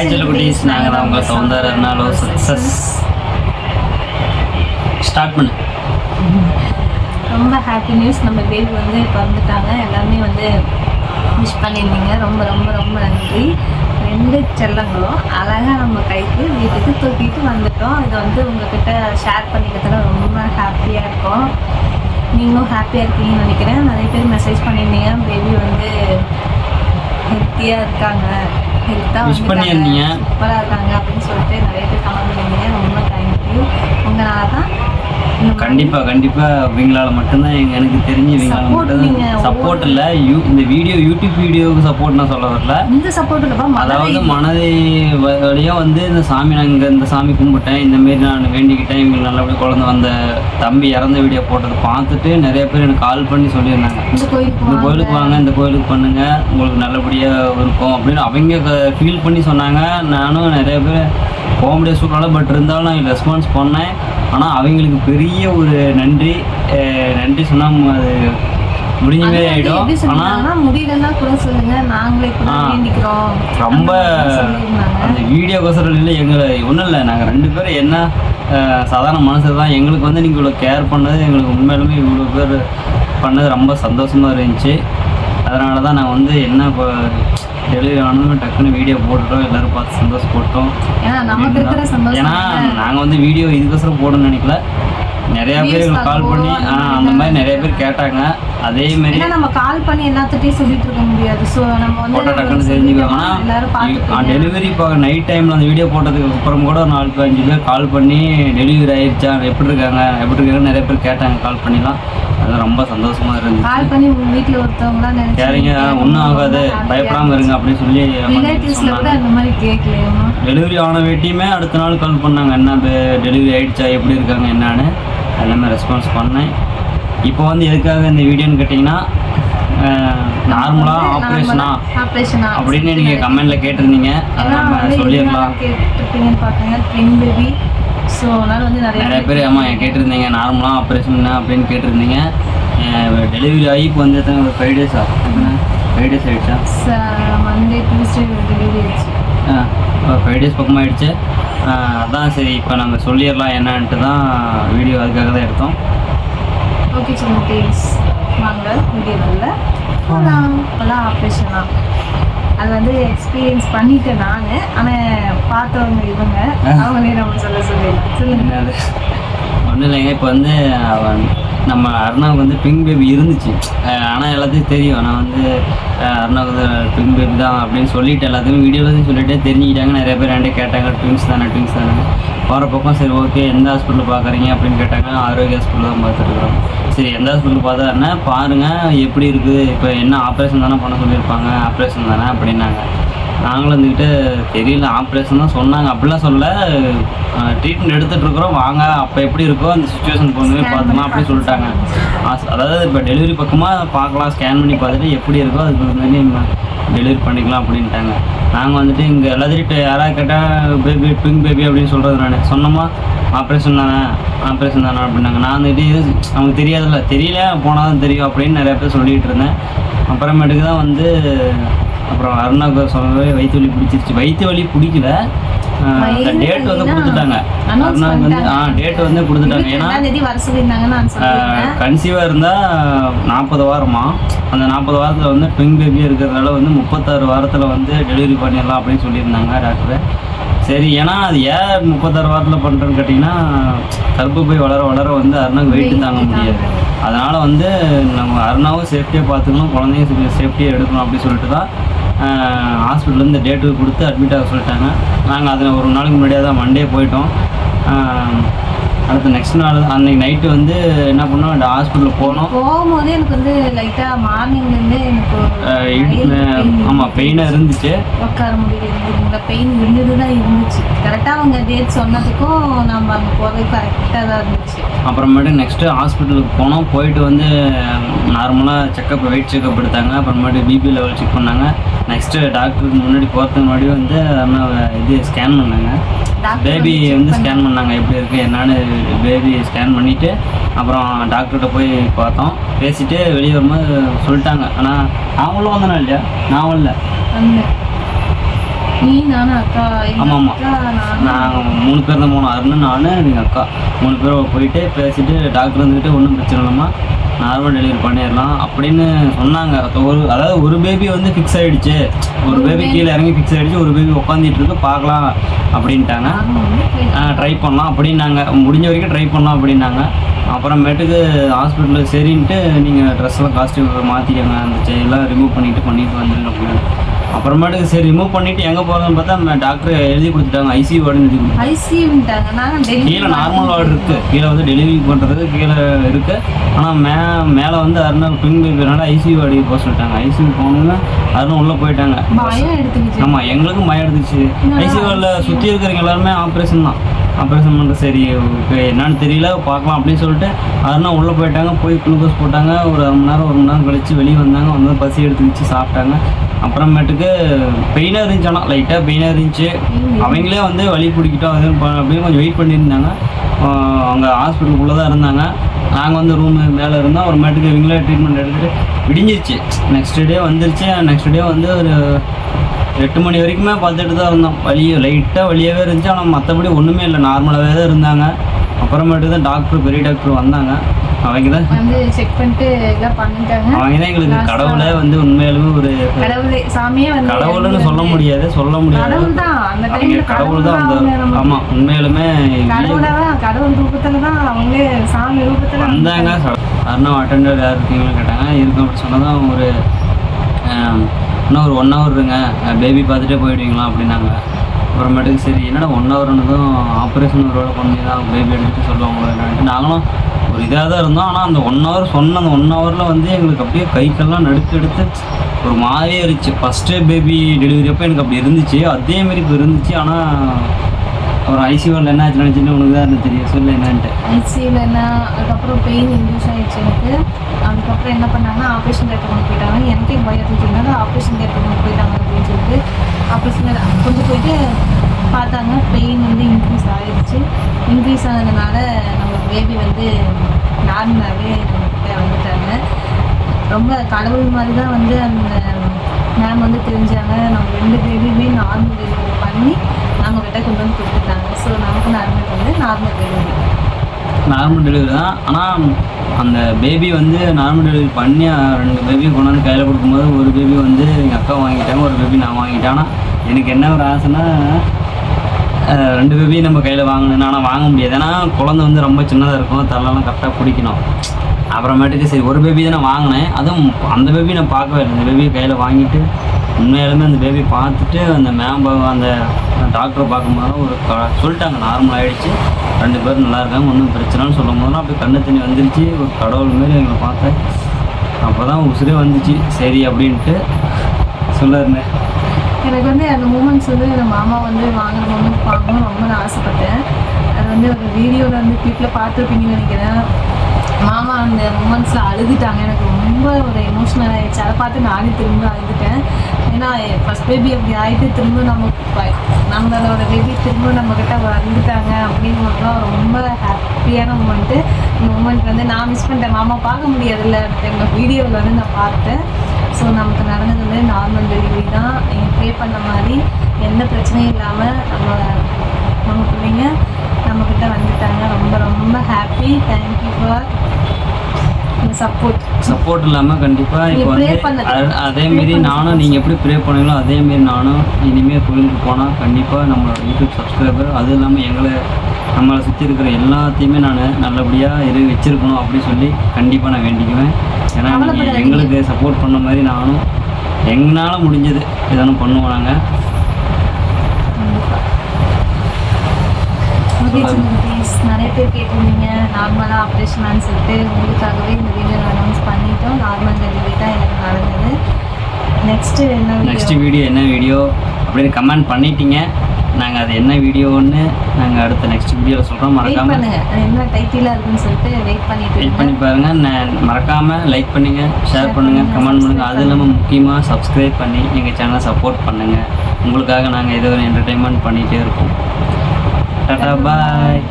Hi செல்லக்குட்டீஸ் நாங்கள் தான் உங்கள் சவுந்தர் அருணாலோ சக்ஸஸ் ஸ்டார்ட் பண்ணு. ரொம்ப ஹாப்பி நியூஸ் நம்ம பேபி வந்து பிறந்துட்டாங்க. எல்லாமே வந்து விஷ் பண்ணியிருந்தீங்க. ரொம்ப ரொம்ப ரொம்ப நன்றி. ரெண்டு செல்லங்களும் அழகாக நம்ம கைக்கு வீட்டுக்கு தூக்கிட்டு வந்துட்டோம். இதை வந்து உங்ககிட்ட ஷேர் பண்ணிக்கிறதுல ரொம்ப ஹாப்பியாக இருக்கும். நீங்களும் ஹாப்பியாக இருக்கீங்கன்னு நினைக்கிறேன். நிறைய பேர் மெசேஜ் பண்ணியிருந்தீங்க. பேபி வந்து ஹெல்த்தியாக இருக்காங்க. ஹெல்த்தாக Wish பண்ணியிருந்தீங்க. சூப்பராக இருக்காங்க அப்படின்னு சொல்லிட்டு நிறைய பேர் கமெண்ட் பண்ணியிருந்தீங்க. ரொம்ப தேங்க்யூ உங்களால தான் கண்டிப்பாக கண்டிப்பாக இவங்களால மட்டும்தான் எனக்கு தெரிஞ்சு இவங்களால Support நீங்க மட்டும் சப்போர்ட் இல்லை. யூ இந்த வீடியோ யூடியூப் வீடியோவுக்கு சப்போர்ட் நான் சொல்ல வரல. இந்த சப்போர்ட் அதாவது மனதை மனதை வ- வழியா வந்து இந்த சாமி நான் இங்கே இந்த சாமி கும்பிட்டேன். இந்த மாரி நான் வேண்டிக்கிட்டேன். இவங்க நல்லபடியாக குழந்தை வந்த தம்பி இறந்த வீடியோ போட்டதை பார்த்துட்டு நிறைய பேர் எனக்கு கால் பண்ணி சொல்லியிருந்தாங்க. இந்த கோயிலுக்கு இந்த கோயிலுக்கு வாங்க இந்த கோயிலுக்கு பண்ணுங்க. உங்களுக்கு நல்லபடியாக இருக்கும் அப்படின்னு அவங்க ஃபீல் பண்ணி சொன்னாங்க. நானும் நிறைய பேர் போக முடியாத சூழ்நிலை பட் இருந்தாலும் நான் ரெஸ்பான்ஸ் பண்ணேன். ஆனால் அவங்களுக்கு பெரிய ஒரு நன்றி. நன்றி சொன்னால் அது முடிஞ்ச மாதிரி வந்து ஆகிடும் எப்படி ஆனால் சொல்லிருந்தாங்கன்னா முடியலன்னா கூட சொல்லுங்க. நாங்களே கூட ஆ. வேண்டிக்கிறோம். ரொம்ப அந்த அந்த வீடியோக்கோசரம் இல்லை எங்களை ஒன்றும் இல்லை. நாங்கள் ரெண்டு பேரும் என்ன சாதாரண மனசு தான். எங்களுக்கு வந்து நீங்கள் இவ்வளோ கேர் பண்ணது எங்களுக்கு உண்மையிலுமே இவ்வளோ பேர் பண்ணது ரொம்ப சந்தோஷமாக இருந்துச்சு. அதனால தான் நான் வந்து என்ன இப்போ டெலிவரி டக்குன்னு வீடியோ போட்டுட்டோம் எல்லோரும் பார்த்து சந்தோஷப்பட்டோம். ஏன்னா நாங்கள் வந்து வீடியோ இதுக்கோசரம் போடணும்னு நினைக்கல. நிறையா பேர் கால் பண்ணி அந்த மாதிரி நிறைய பேர் கேட்டாங்க. அதே மாதிரி நம்ம கால் பண்ணி எல்லாத்துட்டையும் சொல்லிட்டு இருக்க முடியாது. ஸோ நம்ம வந்து டக்குன்னு பார்த்துட்டு டெலிவரி இப்போ நைட் டைமில் அந்த வீடியோ போட்டதுக்கு அப்புறம் கூட ஒரு நாலு அஞ்சு பேர் கால் பண்ணி டெலிவரி ஆயிடுச்சா எப்படி இருக்காங்க? எப்படி இருக்காங்கன்னு நிறைய பேர் கேட்டாங்க கால் பண்ணிலாம். அது ரொம்ப சந்தோஷமா இருந்துச்சு. கால் பண்ணி உங்க வீட்டில் ஒருத்தவங்களாம் நினைச்சு சரிங்க ஒன்றும் ஆகாது. பயப்படாமல் இருங்க அப்படின்னு சொல்லி ரிலேட்டிவ்ஸ்ல கூட அந்த மாதிரி கேட்கலையோ டெலிவரி ஆன வேட்டியுமே அடுத்த நாள் கால் பண்ணாங்க. என்ன டெலிவரி ஆயிடுச்சா எப்படி இருக்காங்க என்னன்னு. எல்லாமே ரெஸ்பான்ஸ் பண்ணேன். இப்போ வந்து எதுக்காக இந்த வீடியோன்னு கேட்டிங்கன்னா நார்மலாக ஆப்ரேஷனா ஆப்ரேஷனா அப்படின்னு நீங்கள் கமெண்டில் கேட்டிருந்தீங்க. அதை ஏன்னா நம்ம வந்து சொல்லிடலாம். கேட்டுருப்பீங்கன்னு ட்வின் பேபி ஸோ அதனால வந்து நிறைய நிறைய பேர் ஆமாம் கேட்டிருந்தீங்க நார்மலாக ஆப்ரேஷன் அப்படின்னு கேட்டிருந்தீங்க. டெலிவரி ஆகி இப்போ வந்து ஒரு ஃபைவ் டேஸா ஃபைவ் டேஸ் ஆகிடுச்சா மண்டே டியூஸ்டே டெலிவரி ஆச்சு ஃபைவ் டேஸ் பக்கமாக ஆயிடுச்சு. அஹ் அதான் சரி இப்போ நம்ம சொல்லிடலாம் என்னன்ட்டு தான் வீடியோ அதுக்காக தான் எடுத்தோம். ஓகே சின்ன ப்ளீஸ் வாங்க போகலாம் இப்போலாம் ஆப்ரேஷனா அது வந்து எக்ஸ்பீரியன்ஸ் பண்ணிட்டேன் நான். ஆனால் பார்த்தவங்க இவங்க அவங்களே நம்ம சொல்ல சொல்லிடலாம் சொல்லுங்க. ஒன்றும் இல்லைங்க இப்போ வந்து அவன் நம்ம அருணாவுக்கு வந்து பிங்க் பேபி இருந்துச்சு. ஆனால் எல்லாத்தையும் தெரியும். நான் வந்து அருணாவுக்கு பிங்க் பேபி தான் அப்படின்னு சொல்லிட்டு எல்லாத்தையும் வீடியோவில் சொல்லிட்டே தெரிஞ்சுக்கிட்டாங்க. நிறைய பேர் என்கிட்ட கேட்டாங்க ட்வின்ஸ் தானே ட்வின்ஸ் தானே போகிற பக்கம் சரி ஓகே எந்த ஹாஸ்பிட்டல் பார்க்குறீங்க அப்படின்னு கேட்டாங்க. ஆரோக்கிய ஹாஸ்பிட்டல் தான் பார்த்துருக்குறோம் சரி எந்த ஹாஸ்பிட்டல் பார்த்தா என்ன பாருங்கள் எப்படி இருக்குது இப்போ என்ன ஆப்ரேஷன் தானே பண்ண சொல்லியிருப்பாங்க ஆப்ரேஷன் தானே அப்படின்னாங்க. நாங்களும் வந்துக்கிட்டு தெரியல. ஆப்ரேஷன் தான் சொன்னாங்க. அப்படிலாம் சொல்ல ட்ரீட்மெண்ட் எடுத்துகிட்டு இருக்கிறோம் வாங்க அப்போ எப்படி இருக்கோ அந்த சுச்சுவேஷன் பொண்ணுமே பார்த்துக்கலாம் அப்படி சொல்லிட்டாங்க. அதாவது இப்போ டெலிவரி பக்கமாக பார்க்கலாம். ஸ்கேன் பண்ணி பார்த்துட்டு எப்படி இருக்கோ அதுக்கு மாதிரி டெலிவரி பண்ணிக்கலாம் அப்படின்ட்டாங்க. நாங்கள் வந்துட்டு இங்கே எல்லாத்தையும் யாராவது கேட்டால் பேபி பிங்க் பேபி அப்படின்னு சொல்கிறது நான். சொன்னோமா? ஆப்ரேஷன் தானே? ஆப்ரேஷன் தானே அப்படின்னாங்க. நான் வந்துட்டு இது நமக்கு தெரியாதுல்ல. தெரியல போனால் தான் தெரியும் அப்படின்னு நிறைய பேர் சொல்லிகிட்டு இருந்தேன். அப்புறமேட்டுக்கு தான் வந்து அப்புறம் அருணாவுக்கு சொல்லவே வயிற்று வலி பிடிச்சிருச்சு. வயிற்று வலி பிடிக்கல. டேட் வந்து கொடுத்துட்டாங்க. அருணாவுக்கு வந்து ஆ டேட் வந்து கொடுத்துட்டாங்க. ஏன்னா கன்சீவாக இருந்தால் நாற்பது வாரமா? அந்த நாற்பது வாரத்தில் வந்து ட்விங் பேபி இருக்கிறதுனால வந்து முப்பத்தாறு வாரத்தில் வந்து டெலிவரி பண்ணிடலாம் அப்படின்னு சொல்லியிருந்தாங்க டாக்டர் சரி ஏன்னா அது ஏன் முப்பத்தாறு வாரத்தில் பண்ணுறேன்னு கேட்டிங்கன்னா கருப்பு போய் வளர வளர வந்து அருணாவுக்கு வெயிட் தாங்க முடியாது. அதனால் வந்து நம்ம அருணாவும் சேஃப்டியாக பார்த்துக்கணும் குழந்தையும் சேஃப்டியாக எடுக்கணும் அப்படின்னு சொல்லிட்டு தான் ஹாஸ்பிட்டல்லேருந்து டேட்டு கொடுத்து அட்மிட் ஆக சொல்லிட்டாங்க. நாங்கள் அதில் ஒரு நாளைக்கு முன்னாடியே தான் மண்டே போயிட்டோம். அடுத்து நெக்ஸ்ட் நாள் அன்னைக்கு நைட்டு வந்து என்ன பண்ணோம்? ஹாஸ்பிட்டலில் போனோம். போகும்போது எனக்கு வந்து லைட்டாக மார்னிங்லேருந்தே எனக்கு ஆமாம் பெயினாக இருந்துச்சு. உட்கார முடியல பெயின் இருந்தது தான் இருந்துச்சு. கரெக்டாக அவங்க டேட் சொன்னதுக்கும் நம்ம அங்கே போகிறது கரெக்டாக தான் இருந்துச்சு. அப்புறமேட்டு நெக்ஸ்ட்டு ஹாஸ்பிட்டலுக்கு போனோம். போயிட்டு வந்து நார்மலாக செக்கப் வெயிட் செக்கப் எடுத்தாங்க. அப்புறமேட்டு பிபி லெவல் செக் பண்ணாங்க. நெக்ஸ்ட்டு டாக்டருக்கு முன்னாடி போகிறதுக்கு முன்னாடி வந்து இது ஸ்கேன் பண்ணாங்க. பேபி வந்து ஸ்கேன் பண்ணாங்க. எப்படி இருக்குது என்னன்னு பேபி ஸ்கேன் பண்ணிவிட்டு அப்புறம் டாக்டர்கிட்ட போய் பார்த்தோம். பேசிட்டு வெளியே வரும்போது சொல்லிட்டாங்க. ஆனால் அவங்களும் வந்தனா இல்லையா? நான் வரல ஆமாம் ஆமாம் நாங்கள் மூணு பேர் தான் போனோம் அருண் நான் எங்கள் அக்கா. மூணு பேர் போயிட்டு பேசிட்டு டாக்டர் வந்துக்கிட்டு ஒன்றும் பிரச்சனை இல்லைம்மா. நார்மல் டெலிவரி பண்ணிடலாம் அப்படின்னு சொன்னாங்க. ஒரு அதாவது ஒரு பேபி வந்து ஃபிக்ஸ் ஆகிடுச்சு ஒரு பேபி கீழே இறங்கி ஃபிக்ஸ் ஆகிடுச்சு ஒரு பேபி உட்காந்துட்டு இருக்கு. பார்க்கலாம் அப்படின்ட்டாங்க. ட்ரை பண்ணலாம் அப்படின்னாங்க. முடிஞ்ச வரைக்கும் ட்ரை பண்ணலாம் அப்படின்னாங்க. அப்புறமேட்டுக்கு ஹாஸ்பிட்டலில் சரின்ட்டு நீங்கள் ட்ரெஸ்லாம் காஸ்ட்யூம் மாற்றிக்கங்க அந்த செயின்லாம் ரிமூவ் பண்ணிட்டு பண்ணிட்டு வந்துருங்க அப்படின்னு. அப்புறமேட்டுக்கு சரி ரிமூவ் பண்ணிட்டு எங்கே போகிறதுன்னு பார்த்தா டாக்டர் எழுதி கொடுத்துட்டாங்க. ஐசியூ வார்டுன்னு எழுதி கொடுத்தாங்க ஐசியூன்ட்டாங்க நாங்கள் கீழே நார்மல் வார்டு இருக்கு. கீழே வந்து டெலிவரி பண்ணுறதுக்கு கீழே இருக்கு. ஆனால் மே மேலே வந்து அருணா பின் பேபினால ஐசியூ வார்டு போக சொல்லிட்டாங்க. ஐசியூ போனவங்க அருணா உள்ளே போயிட்டாங்க. ஆமாம் எங்களுக்கும் பயம் எடுத்துச்சு ஐசியூ வார்டில் சுற்றி இருக்கிறவங்க எல்லாருமே ஆப்ரேஷன் தான். ஆப்ரேஷன் பண்ணுற சரி ஓகே என்னன்னு தெரியல பார்க்கலாம் அப்படின்னு சொல்லிட்டு அருணா உள்ளே போயிட்டாங்க போய் குளுக்கோஸ் போட்டாங்க ஒரு அரை மணி நேரம் ஒரு மணி நேரம் கழிச்சு வெளியே வந்தாங்க வந்து பசி வச்சு சாப்பிட்டாங்க. அப்புறமேட்டுக்கு பெயினாக இருந்துச்சு ஆனால் லைட்டாக பெயினாக இருந்துச்சு. அவங்களே வந்து வழி பிடிக்கிட்டோம் அது அப்படின்னு கொஞ்சம் வெயிட் பண்ணியிருந்தாங்க. அவங்க ஹாஸ்பிட்டலுக்குள்ளே தான் இருந்தாங்க. நாங்கள் வந்து ரூமு மேலே இருந்தோம். ஒரு மேட்டுக்கு இவங்களே ட்ரீட்மெண்ட் எடுத்துகிட்டு விடிஞ்சிருச்சு. நெக்ஸ்ட் டே வந்துருச்சு. நெக்ஸ்ட் டே வந்து ஒரு எட்டு மணி வரைக்குமே பார்த்துட்டு தான் இருந்தோம். வலி லைட்டாக வழியாகவே இருந்துச்சு. ஆனால் மற்றபடி ஒன்றுமே இல்லை. நார்மலாகவே தான் இருந்தாங்க. அப்புறமேட்டு தான் டாக்டர் பெரிய டாக்டர் வந்தாங்க. அவங்க தான் வந்து செக் பண்ணிட்டு எல்லாம் பண்ணிட்டாங்க. அவங்க தான் எங்களுக்கு கடவுளே வந்து உண்மையாலுமே ஒரு கடவுளே சாமியே வந்து கடவுள்னு சொல்ல முடியாது சொல்ல முடியாது. கடவுள் தான் அந்த டைம்ல கடவுள் தான் அந்த ஆமாம் உண்மையிலுமே கடவுளா தான் கடவுள் ரூபத்துல தான் அவங்களே சாமி ரூபத்துல வந்தாங்க. அருணா அட்டெண்டர் யார் இருக்கீங்கன்னு கேட்டாங்க. இருக்கும் அப்படி சொன்னதான் ஒரு ஆம், இன்னும் ஒரு ஒன் ஹவர் இருங்க. பேபி பார்த்துட்டே போயிடுவீங்களா அப்படின்னாங்க. அப்புறமேட்டுக்கு சரி என்னடா ஒன் ஹவர்னதும் ஆப்ரேஷன் ஒரு பண்ணி தான் பேபி எடுத்துட்டு சொல்லுவாங்க நாங்களும் இதாக தான் இருந்தோம். ஆனால் அந்த ஒன் ஹவர் சொன்ன அந்த ஒன் ஹவரில் வந்து எங்களுக்கு அப்படியே கை கால்லாம் எடுத்து ஒரு மாதிரியே இருந்துச்சு. ஃபஸ்ட்டு பேபி டெலிவரி அப்போ எனக்கு அப்படி இருந்துச்சு. அதேமாரி இப்போ இருந்துச்சு. ஆனால் அப்புறம் ஐசியூவில் என்ன ஆச்சு நினச்சிட்டு உனக்கு தான் தெரியும். சொல்லு என்னன்ட்டு. ஐசியூவில் என்ன அதுக்கப்புறம் பெயின் இன்டியூஸ் ஆகிடுச்சு எனக்கு. அதுக்கப்புறம் என்ன பண்ணாங்க ஆப்ரேஷன் தேட்டர் கொண்டு போயிட்டாங்க. எனக்கே பயத்துக்கு ஆப்ரேஷன் தேட்டர் கொண்டு போயிட்டாங்க அப்படின்னு சொல்லிட்டு. ஆப்ரேஷன் கொண்டு போயிட்டு பார்த்தாங்க பெயின் வந்து இன்க்ரீஸ் ஆகிடுச்சு இன்க்ரீஸ் ஆனதுனால நம்ம பேபி வந்து நார்மலாகவே வந்துட்டாங்க. ரொம்ப கடவுள் மாதிரி தான் வந்து அந்த மேம் வந்து தெரிஞ்சாங்க. நம்ம ரெண்டு பேபியுமே நார்மல் டெலிவரி பண்ணி நாங்கள் விட்ட கொண்டு வந்து கொடுத்துட்டாங்க. ஸோ நமக்கு நார்மல் வந்து நார்மல் டெலிவரி நார்மல் டெலிவரி தான். ஆனால் அந்த பேபி வந்து நார்மல் டெலிவரி பண்ணி ரெண்டு பேபி கொண்டாந்து கையில் கொடுக்கும்போது ஒரு பேபி வந்து எங்கள் அக்கா வாங்கிட்டாங்க ஒரு பேபி நான் வாங்கிட்டேன். ஆனால் எனக்கு என்ன ஒரு ஆசைன்னா ரெண்டு பேபியும் நம்ம கையில் வாங்கணும் ஆனால் வாங்க முடியாது. ஏன்னா குழந்தை வந்து ரொம்ப சின்னதாக இருக்கும். தலைலாம் கரெக்டாக பிடிக்கணும். அப்புறமேட்டுக்கு சரி ஒரு பேபி தான் நான் வாங்கினேன். அதுவும் அந்த பேபி நான் பார்க்கவே இல்லை. அந்த பேபியை கையில் வாங்கிட்டு உண்மையாலுமே அந்த பேபி பார்த்துட்டு அந்த மேம் அந்த டாக்டரை பார்க்கும்போது ஒரு க சொல்லிட்டாங்க. நார்மல் ஆகிடுச்சு ரெண்டு பேரும் நல்லா இருக்காங்க. ஒன்றும் பிரச்சனைன்னு சொல்லும் போதெல்லாம் அப்படியே கண்ணு தண்ணி வந்துருச்சு. ஒரு கடவுள் மாரி எங்களை பார்த்தேன் அப்போ தான் உசுரே வந்துச்சு. சரி அப்படின்ட்டு சொல்லாருண்ணே எனக்கு வந்து அந்த மூமெண்ட்ஸ் வந்து எங்கள் மாமா வந்து வாங்கின மூமெண்ட் பார்க்கணும்னு ரொம்ப நான் ஆசைப்பட்டேன். அது வந்து ஒரு வீடியோவில் வந்து கிளிப்பில் பார்த்துருப்பீங்கன்னு நினைக்கிறேன். மாமா அந்த மூமெண்ட்ஸில் அழுதுட்டாங்க. எனக்கு ரொம்ப ஒரு எமோஷ்னல் ஆகிடுச்சு அதை பார்த்து நானே திரும்ப அழுதுட்டேன். ஏன்னா ஃபஸ்ட் பேபி அப்படி ஆகிட்டு திரும்ப நம்ம நம்மளோட பேபி திரும்ப நம்மக்கிட்ட வந்துட்டாங்க அப்படிங்கிறதுலாம் ரொம்ப ஹாப்பியான மூமெண்ட்டு இந்த மூமெண்ட் வந்து நான் மிஸ் பண்ணிட்டேன். மாமா பார்க்க முடியாதுல்ல. எங்கள் வீடியோவில் வந்து நான் பார்த்தேன். ஸோ நமக்கு நடந்தது வந்து நார்மல் டெலிவரி தான். நீங்கள் ப்ரே பண்ண மாதிரி எந்த பிரச்சனையும் இல்லாமல் நம்ம நம்ம பிள்ளைங்க நம்மக்கிட்ட வந்துட்டாங்க. ரொம்ப ரொம்ப happy thank you for support support இல்லாமல் கண்டிப்பாக இப்போ வந்து அதேமாரி நானும் நீங்கள் எப்படி ப்ரே பண்ணீங்களோ அதேமாரி நானும் இனிமேல் கோயிலுக்கு போனால் கண்டிப்பாக நம்மளோட யூடியூப் சப்ஸ்கிரைபர் அதுவும் இல்லாமல் எங்களை நம்மளை சுற்றி இருக்கிற எல்லாத்தையுமே நான் நல்லபடியாக இரு வச்சிருக்கணும் அப்படி சொல்லி கண்டிப்பாக நான் வேண்டிக்குவேன். ஏன்னா நீங்கள். எங்களுக்கு சப்போர்ட் பண்ண மாதிரி நானும் எங்களால் முடிஞ்சது எதனும் பண்ணுவோம் நாங்கள் நிறைய பேர் கேட்டிருந்தீங்க. நார்மலாக ஆப்ரேஷனான்னு சொல்லிட்டு உங்களுக்காகவே இந்த வீடியோ அனௌன்ஸ் பண்ணிட்டோம். நார்மல் டெலிவரி தான் எனக்கு நடந்தது. நெக்ஸ்ட்டு என்ன நெக்ஸ்ட் வீடியோ என்ன வீடியோ அப்படின்னு கமெண்ட் பண்ணிட்டீங்க. நாங்கள் அது என்ன வீடியோன்னு நாங்கள் அடுத்த நெக்ஸ்ட் வீடியோவில் சொல்கிறோம் மறக்காமல் என்ன டைட்டிலாக இருக்குன்னு சொல்லிட்டு வெயிட் பண்ணிட்டு வெயிட். பண்ணி பாருங்க. நான் மறக்காமல் லைக் பண்ணுங்க ஷேர் பண்ணுங்க கமெண்ட் பண்ணுங்க. அது இல்லாமல் முக்கியமாக சப்ஸ்கிரைப் பண்ணி எங்கள் சேனலை சப்போர்ட் பண்ணுங்க. உங்களுக்காக நாங்கள் ஏதோ ஒரு என்டர்டைன்மெண்ட் பண்ணிகிட்டே இருப்போம் டாடா பாய்